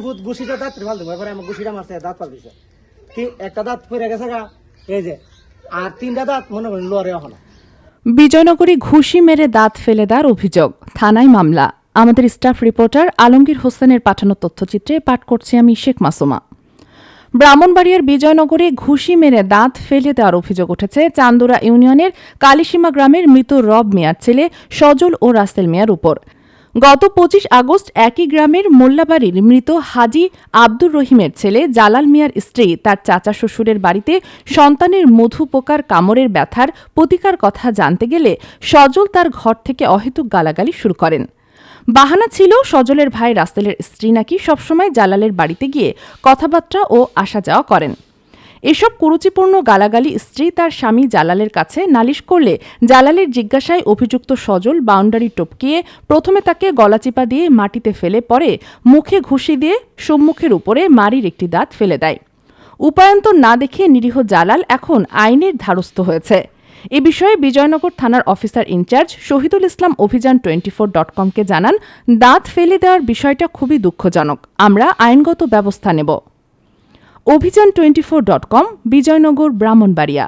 Foot গুছিটা দাঁত ফাল দেবো আমার গুছিটা মারছে, দাঁত ফাল দিছে। কি- একটা দাঁত পড়ে গেছে গা, এই যে, আর তিনটা দাঁত মনে করেন লোয়ারে এখন। বিজয়নগরে ঘুষি মেরে দাঁত ফেলে দেওয়ার অভিযোগ, থানায় মামলা। আমাদের স্টাফ রিপোর্টার আলমগীর হোসেনের পাঠানো তথ্যচিত্রে পাঠ করছি আমি শেখ মাসুমা। ব্রাহ্মণবাড়িয়ার বিজয়নগরে ঘুষি মেরে দাঁত ফেলে দেওয়ার অভিযোগ উঠেছে চান্দুরা ইউনিয়নের কালিসীমা গ্রামের মৃত রব মিয়ার ছেলে সজল ও রাসেল মিয়ার উপর। গত পঁচিশ আগস্ট একই গ্রামের মোল্লাবাড়ির মৃত হাজি আব্দুর রহিমের ছেলে জালাল মিয়ার স্ত্রী তার চাচা শ্বশুরের বাড়িতে সন্তানের মধু পোকার কামড়ের ব্যথার প্রতিকার কথা জানতে গেলে সজল তার ঘর থেকে অহেতুক গালাগালি শুরু করেন। বাহানা ছিল সজলের ভাই রাস্তেলের স্ত্রী নাকি সবসময় জালালের বাড়িতে গিয়ে কথাবার্তা ও আসা যাওয়া করেন। এসব কুরুচিপূর্ণ গালাগালি স্ত্রী তার স্বামী জালালের কাছে নালিশ করলে জালালের জিজ্ঞাসায় অভিযুক্ত সজল বাউন্ডারি টপকিয়ে প্রথমে তাকে গলাচিপা দিয়ে মাটিতে ফেলে পরে মুখে ঘুষি দিয়ে সম্মুখের উপরে মারির একটি দাঁত ফেলে দেয়। উপায়ন্তর না দেখে নিরীহ জালাল এখন আইনের ধারস্থ হয়েছে। এ বিষয়ে বিজয়নগর থানার অফিসার ইনচার্জ শহীদুল ইসলাম অভিযান টোয়েন্টি ফোর ডট কমকে জানান, দাঁত ফেলে দেওয়ার বিষয়টা খুবই দুঃখজনক। আমরা আইনগত ব্যবস্থা নেব। অভিযান twenty four dot com Bijoynagar Brahmanbaria.